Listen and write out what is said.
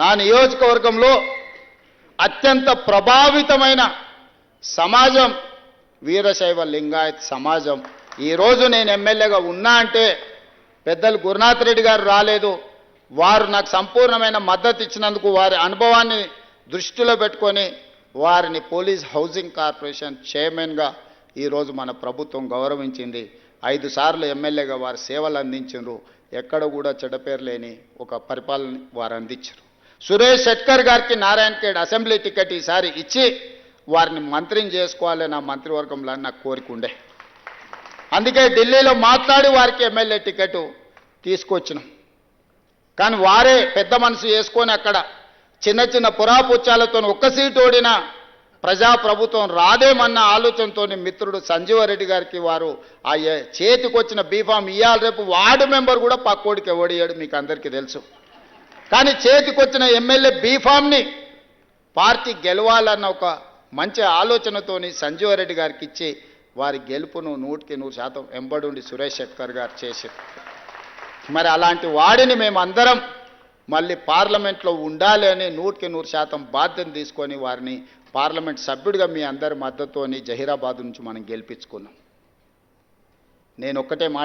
నా నియోజకవర్గంలో అత్యంత ప్రభావితమైన సమాజం వీరశైవ లింగాయత్ సమాజం. ఈరోజు నేను ఎమ్మెల్యేగా ఉన్నా అంటే పెద్దలు గురునాథ్ రెడ్డి గారు రాలేదు. వారు నాకు సంపూర్ణమైన మద్దతు ఇచ్చినందుకు వారి అనుభవాన్ని దృష్టిలో పెట్టుకొని వారిని పోలీస్ హౌసింగ్ కార్పొరేషన్ చైర్మన్గా ఈరోజు మన ప్రభుత్వం గౌరవించింది. ఐదు సార్లు ఎమ్మెల్యేగా వారు సేవలు అందించారు ఎక్కడ కూడా చెడపేరు లేని ఒక పరిపాలన వారు అందించారు. సురేష్ శెట్కర్ గారికి నారాయణ ఖేడ్ అసెంబ్లీ టికెట్ ఈసారి ఇచ్చి వారిని మంత్రిని చేసుకోవాలి నా మంత్రివర్గంలో నాకు కోరికుండే అందుకే ఢిల్లీలో మాట్లాడి వారికి ఎమ్మెల్యే టికెట్ తీసుకొచ్చినాం. కానీ వారే పెద్ద మనసు వేసుకొని అక్కడ చిన్న చిన్న పురాపుచ్చాలతో ఒక్క సీటు ఓడిన ప్రజాప్రభుత్వం రాదేమన్న ఆలోచనతో మిత్రుడు సంజీవరెడ్డి గారికి వారు ఆ చేతికొచ్చిన బీఫామ్ ఇవ్వాలి రేపు వార్డు మెంబర్ కూడా పక్కోడికి ఓడియాడు మీకు అందరికీ తెలుసు. కానీ చేతికొచ్చిన ఎమ్మెల్యే బీఫామ్ని పార్టీ గెలవాలన్న ఒక మంచి ఆలోచనతోని సంజీవారెడ్డి గారికి ఇచ్చి వారి గెలుపును నూటికి నూరు శాతం ఎంబడుండి సురేష్ శెట్కర్ గారు చేశారు. మరి అలాంటి వాడిని మేమందరం మళ్ళీ పార్లమెంట్లో ఉండాలి అని నూటికి నూరు శాతం బాధ్యత తీసుకొని వారిని పార్లమెంట్ సభ్యుడిగా మీ అందరి మద్దతుని జహీరాబాద్ నుంచి మనం గెలిపించుకున్నాం. నేను ఒక్కటే మాట